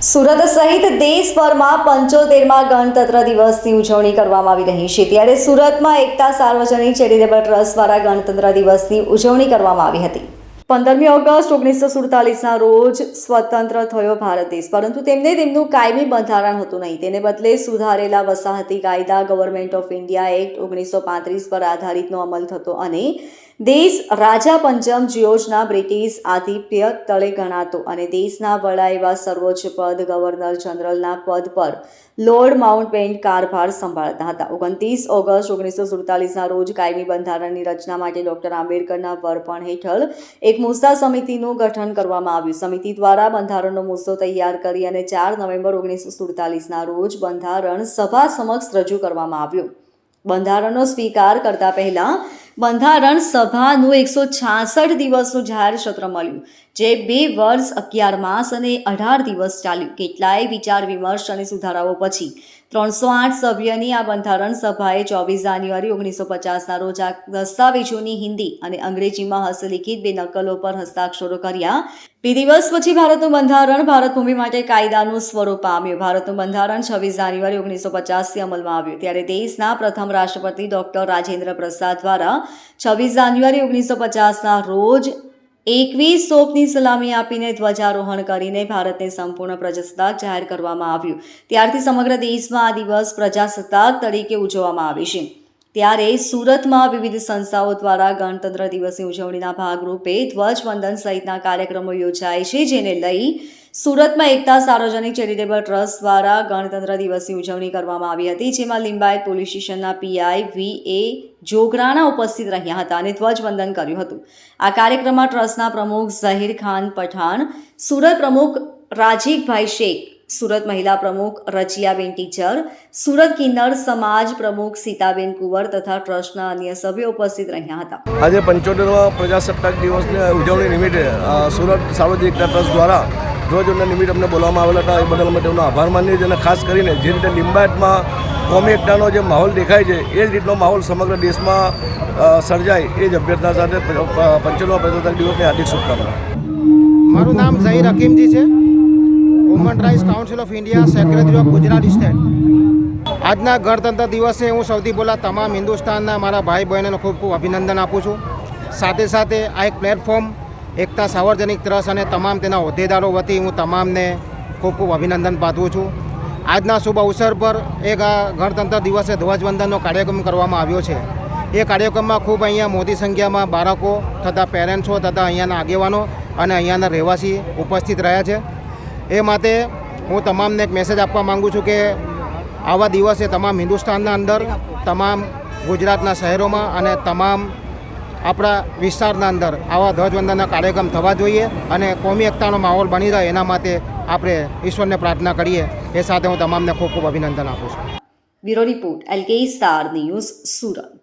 સુરત સહિત દેશભરમાં પંચોતેરમાં ગણતંત્ર દિવસની ઉજવણી કરવામાં આવી રહી છે. ત્યારે સુરતમાં એકતા સાર્વજનિક ચેરિટેબલ ટ્રસ્ટ દ્વારા ગણતંત્ર દિવસની ઉજવણી કરવામાં આવી હતી. પંદરમી ઓગસ્ટ ઓગણીસો સુડતાલીસના રોજ સ્વતંત્ર થયો ભારત દેશ. પરંતુ તેમને તેમનું કાયમી બંધારણ હતું નહીં. તેને બદલે સુધારેલા વસાહતી કાયદા ગવર્મેન્ટ ઓફ ઇન્ડિયા એક્ટ ઓગણીસો પાંત્રીસ પર આધારિતનો અમલ થતો અને દેશ રાજા પંચમ જ્યોર્જના બ્રિટિશ આધિપ્ય તળે ગણાતો અને દેશના વડા એવા સર્વોચ્ચ પદ ગવર્નર જનરલના પદ પર લોર્ડ માઉન્ટબેટન કારભાર સંભાળતા હતા. ઓગણત્રીસ ઓગસ્ટ ઓગણીસો સુડતાલીસના રોજ કાયમી બંધારણની રચના માટે ડોક્ટર આંબેડકરના વર્પણ હેઠળ એક મુસ્તા સમિતિનું ગઠન કરવામાં આવ્યું. સમિતિ દ્વારા બંધારણનો મુસ્સો તૈયાર કરી અને ચાર નવેમ્બર ઓગણીસો સુડતાલીસના રોજ બંધારણ સભા સમક્ષ રજૂ કરવામાં આવ્યું. બંધારણનો સ્વીકાર કરતા પહેલા બંધારણ સભાનું એકસો છાસઠ દિવસનું જાહેર સત્ર મળ્યું, જે બે વર્ષ અગિયાર માસ અને અઢાર દિવસ ચાલ્યું. કેટલાય વિચાર વિમર્શ અને સુધારાઓ પછી ત્રણસો આઠ સભ્યની આ બંધારણ સભાએ ચોવીસ જાન્યુઆરી ઓગણીસો પચાસના રોજ આ દસ્તાવેજોની હિન્દી અને અંગ્રેજીમાં હસ્તલિખિત બે નકલો પર હસ્તાક્ષરો કર્યા. બે દિવસ પછી ભારતનું બંધારણ ભારત ભૂમિ માટે કાયદાનું સ્વરૂપ પામ્યું. ભારતનું બંધારણ છવ્વીસ જાન્યુઆરી ઓગણીસો પચાસથી અમલમાં આવ્યું. ત્યારે દેશના પ્રથમ રાષ્ટ્રપતિ ડોક્ટર રાજેન્દ્ર પ્રસાદ દ્વારા છવ્વીસ જાન્યુઆરી ઓગણીસો પચાસના રોજ એકવીસ તોપની સલામી આપીને ધ્વજારોહણ કરીને ભારતને સંપૂર્ણ પ્રજાસત્તાક જાહેર કરવામાં આવ્યું. ત્યારથી સમગ્ર દેશમાં આ દિવસ પ્રજાસત્તાક તરીકે ઉજવવામાં આવે છે. ત્યારે સુરતમાં વિવિધ સંસ્થાઓ દ્વારા ગણતંત્ર દિવસની ઉજવણીના ભાગરૂપે ધ્વજવંદન સહિતના કાર્યક્રમો યોજાય છે, જેને લઈ સુરતમાં એકતા સાર્વજનિક ચેરિટેબલ ટ્રસ્ટ દ્વારા ગણતંત્ર દિવસની ઉજવણી કરવામાં આવી હતી, જેમાં લિંબાયત પોલીસ સ્ટેશનના પીઆઈ વી એ જોગરાણા ઉપસ્થિત રહ્યા હતા અને ધ્વજવંદન કર્યું હતું. આ કાર્યક્રમમાં ટ્રસ્ટના પ્રમુખ ઝહીર ખાન પઠાણ, સુરત પ્રમુખ રાજીકભાઈ શેખ સુરત મહિલા પ્રમુખ રચિયાબેન ટીચર સુરત કિન્નર સમાજ પ્રમુખ સીતાબેન કુંવર તથા ટ્રસ્ટના અન્ય સભ્યો ઉપસ્થિત રહ્યા હતા. આજે પંચોતેરમાં પ્રજાસત્તાક દિવસની ઉજવણી નિમિત્તે સુરત સાર્વજનિક ટ્રસ્ટ દ્વારા ધ્વજવંદન નિમિત્તે અમને બોલાવવામાં આવેલા હતા. એ બદલ અમે તેમનો આભાર માનીએ છીએ અને ખાસ કરીને જે રીતે લિંબાયતમાં કોમી એકતાનો જે માહોલ દેખાય છે એ જ રીતનો માહોલ સમગ્ર દેશમાં સર્જાય એ જ અભ્યર્થના સાથે પંચોતેરમા પ્રજાસત્તાક દિવસની હાર્દિક શુભકામના. મારું નામ ઝહીર હકીમજી છે. Woman rights council of India secretary of Gujarat state આજના ગણતંત્ર દિવસે હું સૌથી પહેલાં તમામ હિન્દુસ્તાનના મારા ભાઈ બહેનોને ખૂબ ખૂબ અભિનંદન આપું છું. સાથે સાથે આ એક પ્લેટફોર્મ એકતા સાર્વજનિક ટ્રસ્ટ અને તમામ તેના હોદ્દેદારો વતી હું તમામને ખૂબ ખૂબ અભિનંદન પાઠવું છું. આજના શુભ અવસર પર એક આ ગણતંત્ર દિવસે ધ્વજવંદનનો કાર્યક્રમ કરવામાં આવ્યો છે. એ કાર્યક્રમમાં ખૂબ અહીંયા મોટી સંખ્યામાં બાળકો તથા પેરેન્ટ્સો તથા અહીંયાના આગેવાનો અને અહીંયાના રહેવાસી ઉપસ્થિત રહ્યા છે. એ માટે હું તમામને એક મેસેજ આપવા માગું છું કે આવા દિવસે તમામ હિન્દુસ્તાનના અંદર, તમામ ગુજરાતના શહેરોમાં અને તમામ આપણા વિસ્તારના અંદર આવા ધ્વજવંદનના કાર્યક્રમ થવા જોઈએ અને કોમી એકતાનો માહોલ બની રહે એના માટે આપણે ઈશ્વરને પ્રાર્થના કરીએ. એ સાથે હું તમામને ખૂબ ખૂબ અભિનંદન આપું છું. Bureau report LK star news Surat.